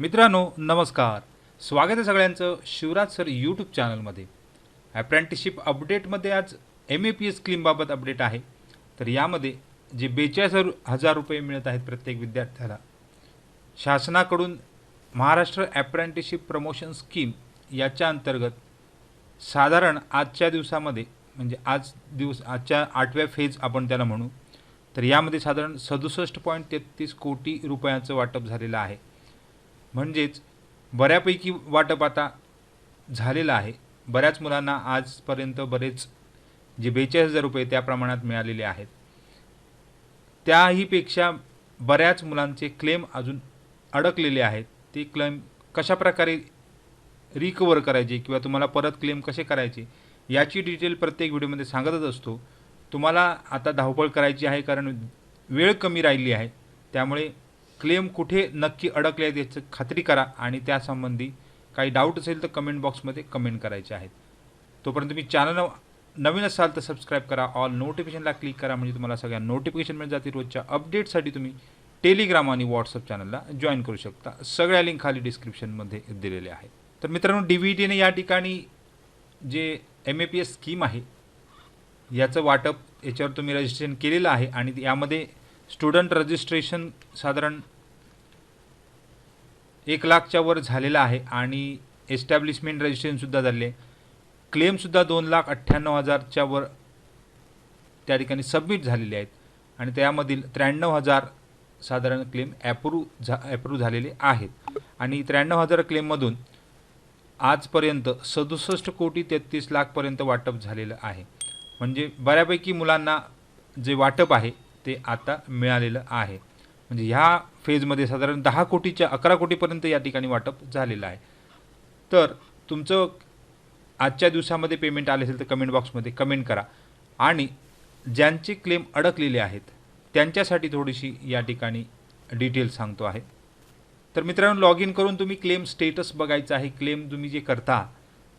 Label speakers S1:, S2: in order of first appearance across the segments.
S1: मित्रांनो नमस्कार. स्वागत आहे सगळ्यांचं शिवराज सर यूट्यूब चॅनलमध्ये अप्रेंटिसशिप अपडेटमध्ये आज एम ए पी एस क्लीमबाबत अपडेट आहे. तर यामध्ये जे बेचाळीस हजार रुपये मिळत आहेत प्रत्येक विद्यार्थ्याला शासनाकडून महाराष्ट्र अप्रेंटिसशिप प्रमोशन स्कीम याच्या अंतर्गत साधारण आजच्या दिवसामध्ये म्हणजे आज दिवस आजच्या आठव्या फेज आपण त्याला म्हणू तर यामध्ये साधारण सदुसष्ट पॉईंट तेहतीस कोटी रुपयांचं वाटप झालेलं आहे. म्हणजेच बऱ्यापैकी वाटप आता झालेलं आहे. बऱ्याच मुलांना आजपर्यंत बरेच जे बेचाळीस हजार रुपये त्या प्रमाणात मिळालेले आहेत. त्याहीपेक्षा बऱ्याच मुलांचे क्लेम अजून अडकलेले आहेत. ते क्लेम कशाप्रकारे रिकवर करायचे किंवा तुम्हाला परत क्लेम कसे करायचे याची डिटेल प्रत्येक व्हिडिओमध्ये सांगतच असतो. तुम्हाला आता धावपळ करायची आहे कारण वेळ कमी राहिली आहे. त्यामुळे क्लेम कुठे नक्की अडकले आहेत याचं खात्री करा आणि त्यासंबंधी काही डाऊट असेल तर कमेंट बॉक्समध्ये कमेंट करायचे आहेत. तोपर्यंत तुम्ही चॅनल नवीन असाल तर सबस्क्राईब करा. ऑल नोटिफिकेशनला क्लिक करा म्हणजे तुम्हाला सगळ्या नोटिफिकेशन मिळत जातील. रोजच्या अपडेटसाठी तुम्ही टेलिग्राम आणि व्हॉट्सअप चॅनलला जॉईन करू शकता. सगळ्या लिंक खाली डिस्क्रिप्शनमध्ये दिलेले आहेत. तर मित्रांनो डी व्ही टीने या ठिकाणी जे M A P S scheme आहे याचं वाटप याच्यावर तुम्ही रजिस्ट्रेशन केलेलं आहे आणि यामध्ये स्टुडंट रजिस्ट्रेशन साधारण एक लाखच्या वर झालेलं आहे आणि एस्टॅब्लिशमेंट रजिस्ट्रेशनसुद्धा झाले क्लेमसुद्धा दोन लाख अठ्ठ्याण्णव हजारच्या वर त्या ठिकाणी सबमिट झालेले आहेत आणि त्यामधील त्र्याण्णव हजार साधारण क्लेम ॲप्रूव्ह झा ॲप्रूव्ह झालेले आहेत. आणि त्र्याण्णव हजार क्लेममधून आजपर्यंत सदुसष्ट कोटी तेहतीस लाखपर्यंत वाटप झालेलं आहे. म्हणजे बऱ्यापैकी मुलांना जे वाटप आहे ते आता मिळालेलं आहे. म्हणजे ह्या फेजमध्ये साधारण दहा कोटीच्या अकरा कोटीपर्यंत या ठिकाणी वाटप झालेलं आहे. तर तुमचं आजच्या दिवसामध्ये पेमेंट आले असेल तर कमेंट बॉक्समध्ये कमेंट करा. आणि ज्यांचे क्लेम अडकलेले आहेत त्यांच्यासाठी थोडीशी या ठिकाणी डिटेल सांगतो आहे. तर मित्रांनो लॉग इन करून तुम्ही क्लेम स्टेटस बघायचं आहे. क्लेम तुम्ही जे करता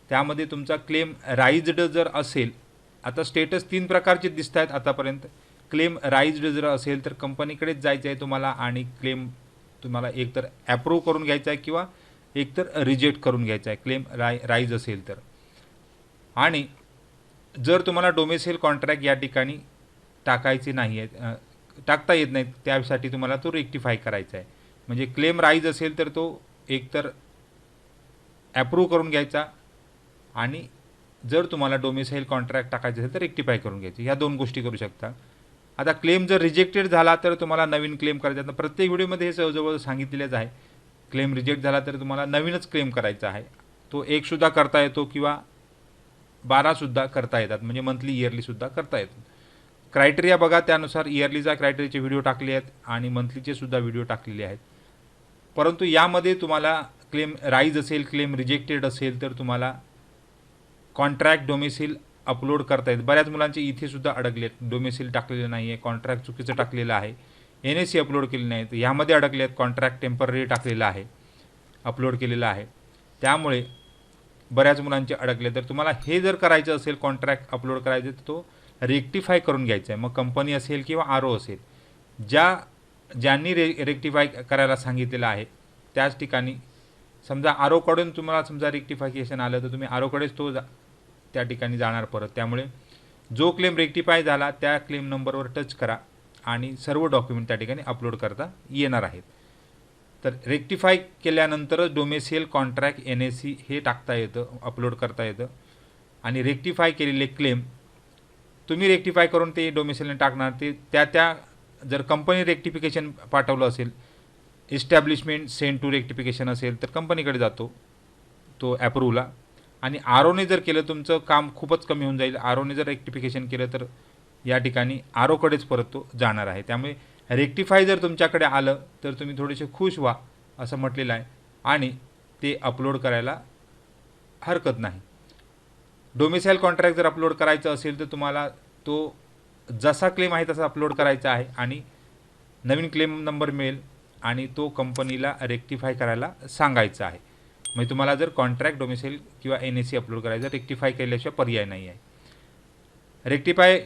S1: त्यामध्ये तुमचा क्लेम राईज्ड जर असेल आता स्टेटस तीन प्रकारचे दिसत आहेत आतापर्यंत. क्लेम राईज्ड जर असेल तर कंपनीकडेच जायचं आहे तुम्हाला आणि क्लेम तुम्हाला एकतर ॲप्रूव्ह करून घ्यायचा आहे किंवा एकतर रिजेक्ट करून घ्यायचा आहे. क्लेम राय राईज असेल तर. आणि जर तुम्हाला डोमेसेल कॉन्ट्रॅक्ट या ठिकाणी टाकायचे नाही आहेत टाकता येत नाहीत त्यासाठी तुम्हाला तो रेक्टिफाय करायचा आहे. म्हणजे क्लेम राईज असेल तर तो एकतर ॲप्रूव्ह करून घ्यायचा आणि जर तुम्हाला डोमेसाईल कॉन्ट्रॅक्ट टाकायचं असेल तर रेक्टिफाय करून घ्यायची. ह्या दोन गोष्टी करू शकता. आता क्लेम जर रिजेक्टेड झाला तर तुम्हाला नवीन क्लेम करायचा आहे. प्रत्येक व्हिडिओमध्ये हे जवळजवळ सांगितलेलंच आहे. क्लेम रिजेक्ट झाला तर तुम्हाला नवीनच क्लेम करायचा आहे. तो एकसुद्धा करता येतो किंवा बारासुद्धा करता येतात. म्हणजे मंथली इयरलीसुद्धा करता येतो. क्रायटेरिया बघा त्यानुसार इयरलीचा क्रायटेरियाचे व्हिडिओ टाकले आहेत आणि मंथलीचे सुद्धा व्हिडिओ टाकलेले आहेत. परंतु यामध्ये तुम्हाला क्लेम राईज असेल क्लेम रिजेक्टेड असेल तर तुम्हाला कॉन्ट्रॅक्ट डोमेसिल अपलोड करता येत बऱ्याच मुलांचे इथे सुद्धा अडकले आहेत डोमेसिल टाकलेलं नाही आहे कॉन्ट्रॅक्ट चुकीचं टाकलेलं आहे. एन एस सी अपलोड केली नाही तर ह्यामध्ये अडकले आहेत कॉन्ट्रॅक्ट टेंपररी टाकलेलं आहे. अपलोड केलेलं आहे. त्यामुळे बऱ्याच मुलांचे अडकले तर तुम्हाला हे जर करायचं असेल कॉन्ट्रॅक्ट अपलोड करायचं तर तो रेक्टिफाय करून घ्यायचा आहे. मग कंपनी असेल किंवा आर ओ असेल. ज्या ज्यांनी रे रेक्टिफाय करायला सांगितलेलं आहे त्याच ठिकाणी समजा आरोकडून तुम्हाला समजा रेक्टिफिकेशन आलं तर तुम्ही आरोकडेच तो जा त्या ठिकाणी जाणार परत. त्यामुळे जो क्लेम रेक्टिफाय झाला त्या क्लेम नंबरवर टच करा आणि सर्व डॉक्युमेंट त्या ठिकाणी अपलोड करता येणार आहेत. तर रेक्टिफाय केल्यानंतरच domicile contract N S C हे टाकता येतं अपलोड करता येतं. आणि रेक्टिफाय केलेले क्लेम तुम्ही रेक्टिफाय करून ते डोमेसियलने टाकणार ते त्या त्या जर कंपनी रेक्टिफिकेशन पाठवलं असेल इस्टॅब्लिशमेंट सेंड टू रेक्टिफिकेशन असेल तर कंपनीकडे जातो तो ॲप्रूव्हला आणि आर ओने जर केलं तुमचं काम खूपच कमी होऊन जाईल. आर ओने जर रेक्टिफिकेशन केलं तर या ठिकाणी आर ओकडेच परत तो जाणार आहे. त्यामुळे रेक्टिफाय जर तुमच्याकडे आलं तर तुम्ही थोडेसे खुश व्हा असं म्हटलेलं आहे. आणि ते अपलोड करायला हरकत नाही. डोमिसाईल कॉन्ट्रॅक्ट जर अपलोड करायचं असेल तर तुम्हाला तो जसा क्लेम आहे तसा अपलोड करायचा आहे. आणि नवीन क्लेम नंबर मिळेल आणि तो कंपनीला रेक्टिफाय करायला सांगायचा आहे. म्हणजे तुम्हाला जर कॉन्ट्रॅक्ट डोमिसाईल किंवा एन ए सी अपलोड करायचं रेक्टिफाय केल्याशिवाय पर्याय नाही आहे. रेक्टिफाय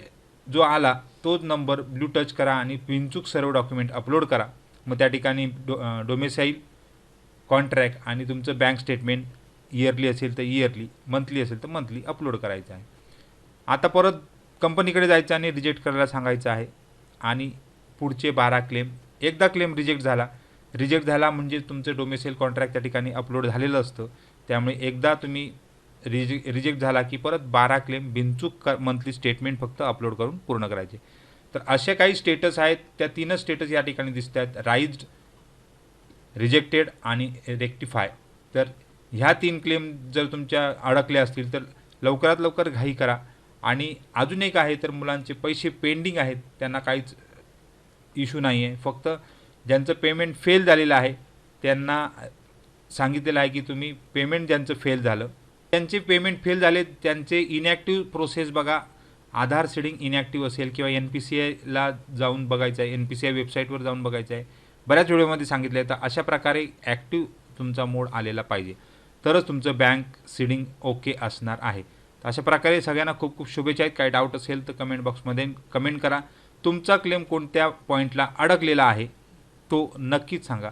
S1: जो आला तोच नंबर ब्लू टच करा आणि बिनचूक सर्व डॉक्युमेंट अपलोड करा. मग त्या ठिकाणी डो डोमेसाईल कॉन्ट्रॅक्ट आणि तुमचं बँक स्टेटमेंट इयरली असेल तर इयरली मंथली असेल तर मंथली अपलोड करायचं आहे. आता परत कंपनीकडे जायचं आणि रिजेक्ट करायला सांगायचं आहे. आणि पुढचे बारा क्लेम एकदा क्लेम रिजेक्ट झाला रिजेक्ट झाला म्हणजे तुमचं डोमेसेल कॉन्ट्रॅक्ट त्या ठिकाणी अपलोड झालेलं असतं. त्यामुळे एकदा तुम्ही रिजे रिजेक्ट झाला की परत बारा क्लेम बिनचूक क मंथली स्टेटमेंट फक्त अपलोड करून पूर्ण करायचे. तर असे काही स्टेटस आहेत त्या तीनच स्टेटस या ठिकाणी दिसत आहेत राईज्ड रिजेक्टेड आणि रेक्टिफाय तर ह्या तीन क्लेम जर तुमच्या अडकल्या असतील तर लवकरात लवकर घाई करा. आणि अजून एक आहे तर मुलांचे पैसे पेंडिंग आहेत त्यांना काहीच इश्यू नाही आहे फक्त ज्यांचं पेमेंट फेल झालेलं आहे त्यांना सांगितलेलं आहे की तुम्ही पेमेंट ज्यांचं फेल झालं त्यांचे पेमेंट फेल झाले त्यांचे इनॅक्टिव्ह प्रोसेस बघा. आधार सीडिंग इनॅक्टिव्ह असेल किंवा एन पी सी आयला जाऊन बघायचं आहे एन पी सी आय वेबसाईटवर जाऊन बघायचं आहे. बऱ्याच व्हिडिओमध्ये सांगितलं आहे तर अशा प्रकारे ॲक्टिव्ह तुमचा मोड आलेला पाहिजे. तरच तुमचं बँक सीडिंग ओके असणार आहे. तर अशा प्रकारे सगळ्यांना खूप खूप शुभेच्छा आहेत. काही डाऊट असेल तर कमेंट बॉक्समध्ये कमेंट करा. तुमचा क्लेम कोणत्या पॉईंटला अडकलेला आहे तो नक्कीच सांगा.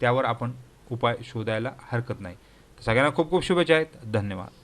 S1: त्यावर आपण उपाय शोधायला हरकत नाही. सगळ्यांना खूप खूप शुभेच्छा आहेत. धन्यवाद.